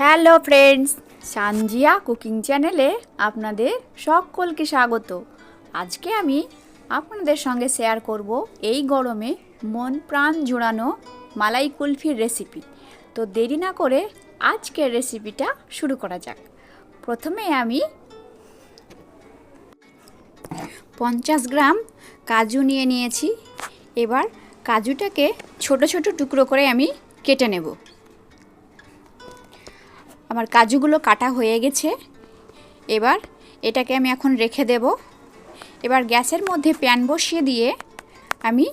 Hello friends, Sanjia cooking চ্যানেলে আপনাদের সকলকে স্বাগত। আজকে আমি আপনাদের সঙ্গে শেয়ার করব এই গরমে মন প্রাণ জোড়ানো মালাই কুলফির রেসিপি তো দেরি না করে আজকের রেসিপিটা শুরু করা যাক। প্রথমে আমি পঞ্চাশ গ্রাম কাজু নিয়ে নিয়েছি। এবার কাজুটাকে ছোট ছোট টুকরো করে আমি কেটে নেব। আমার কাজুগুলো কাটা হয়ে গেছে। এবার এটাকে আমি এখন রেখে দেব। এবার গ্যাসের মধ্যে প্যান বসিয়ে দিয়ে আমি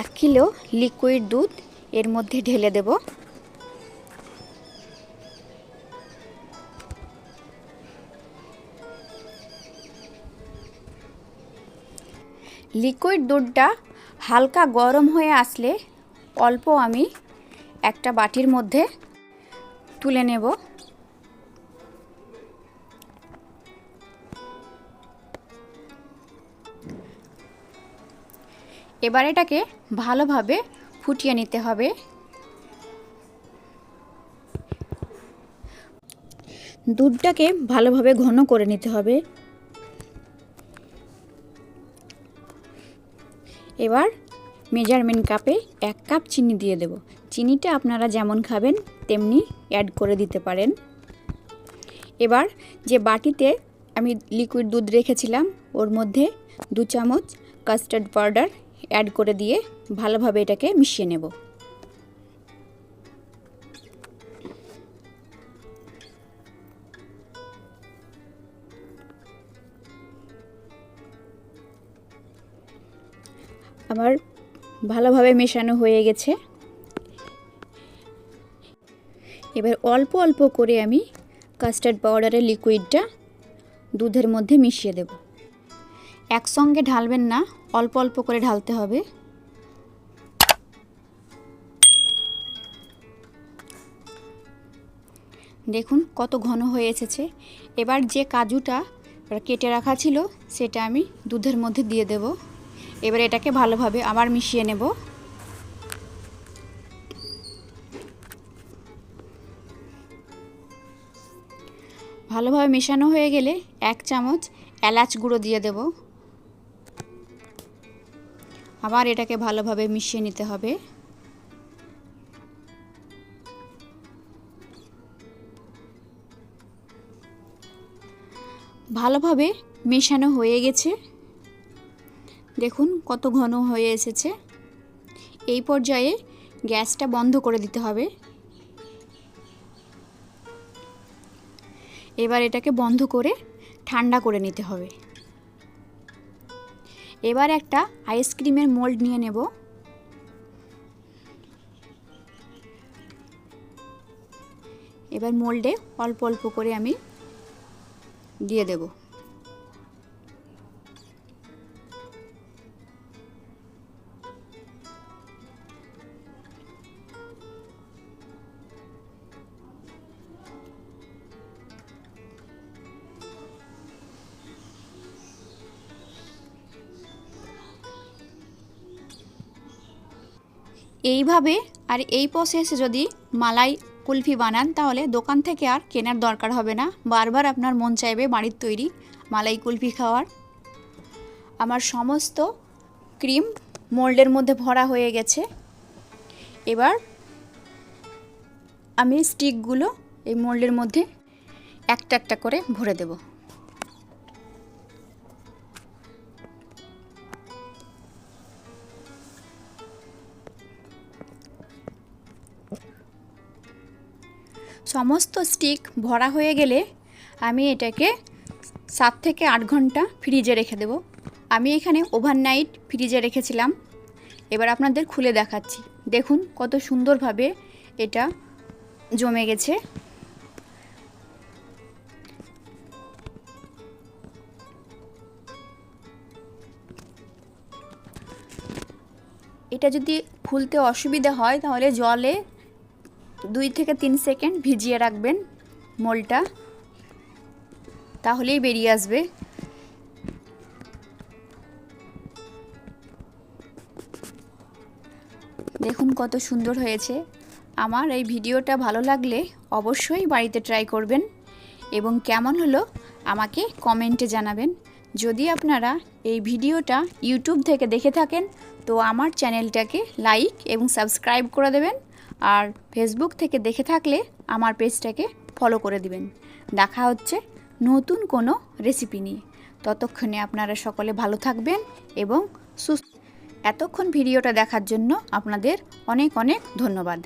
এক কিলো লিকুইড দুধ এর মধ্যে ঢেলে দেব। লিকুইড দুধটা হালকা গরম হয়ে আসলে অল্প আমি একটা বাটির মধ্যে তুলে নেব। এবার এটাকে ভালোভাবে ফুটিয়ে নিতে হবে। দুধটাকে ভালোভাবে ঘন করে নিতে হবে। এবার মেজারমেন্ট কাপে এক কাপ চিনি দিয়ে দেব। চিনিটা আপনারা যেমন খাবেন, তেমনি অ্যাড করে দিতে পারেন। এবার যে বাটিতে আমি লিকুইড দুধ রেখেছিলাম, ওর মধ্যে দু চামচ কাস্টার্ড পাউডার অ্যাড করে দিয়ে ভালোভাবে এটাকে মিশিয়ে নেব। আবার ভালোভাবে মেশানো হয়ে গেছে। এবার অল্প অল্প করে আমি কাস্টার্ড পাউডারের লিকুইডটা দুধের মধ্যে মিশিয়ে দেব। একসঙ্গে ঢালবেন না, অল্প অল্প করে ঢালতে হবে। দেখুন কত ঘন হয়ে এসেছে। এবার যে কাজুটা কেটে রাখা ছিল, সেটা আমি দুধের মধ্যে দিয়ে দেব। এবার এটাকে ভালোভাবে আবার মিশিয়ে নেব। ভালোভাবে মেশানো হয়ে গেলে এক চামচ এলাচ গুঁড়ো দিয়ে দেব। আবার এটাকে ভালোভাবে মিশিয়ে নিতে হবে। ভালোভাবে মেশানো হয়ে গেছে। দেখুন কত ঘন হয়ে এসেছে। এই পর্যায়ে গ্যাসটা বন্ধ করে দিতে হবে। এবার এটাকে বন্ধ করে ঠান্ডা করে নিতে হবে। এবার একটা আইসক্রিমের মোল্ড নিয়ে নেব। এবার মোল্ডে অল্প অল্প করে আমি দিয়ে দেবো। এইভাবে আর এই প্রসেসে যদি মালাই কুলফি বানান, তাহলে দোকান থেকে আর কেনার দরকার হবে না। বারবার আপনার মন চাইবে বাড়ির তৈরি মালাই কুলফি খাওয়ার। আমার সমস্ত ক্রিম মোল্ডের মধ্যে ভরা হয়ে গেছে। এবার আমি স্টিকগুলো এই মোল্ডের মধ্যে একটা একটা করে ভরে দেবো। সমস্ত স্টিক ভরা হয়ে গেলে আমি এটাকে সাত থেকে আট ঘণ্টা ফ্রিজে রেখে দেব। আমি এখানে ওভারনাইট ফ্রিজে রেখেছিলাম। এবার আপনাদের খুলে দেখাচ্ছি। দেখুন কত সুন্দরভাবে এটা জমে গেছে। এটা যদি খুলতে অসুবিধা হয় তাহলে জলে দুই থেকে তিন সেকেন্ড ভিজিয়ে রাখবেন মোলটা, তাহলেই বেরিয়ে আসবে। দেখুন কত সুন্দর হয়েছে। আমার এই ভিডিওটা ভালো লাগলে অবশ্যই বাড়িতে ট্রাই করবেন এবং কেমন হলো আমাকে কমেন্টে জানাবেন। যদি আপনারা এই ভিডিওটা ইউটিউব থেকে দেখে থাকেন, তো আমার চ্যানেলটাকে লাইক এবং সাবস্ক্রাইব করে দেবেন। আর ফেসবুক থেকে দেখে থাকলে আমার পেজটাকে ফলো করে দিবেন। দেখা হচ্ছে নতুন কোনো রেসিপি নিয়ে। ততক্ষণে আপনারা সকলে ভালো থাকবেন এবং সুস্থ এতক্ষণ ভিডিওটা দেখার জন্য আপনাদের অনেক অনেক ধন্যবাদ।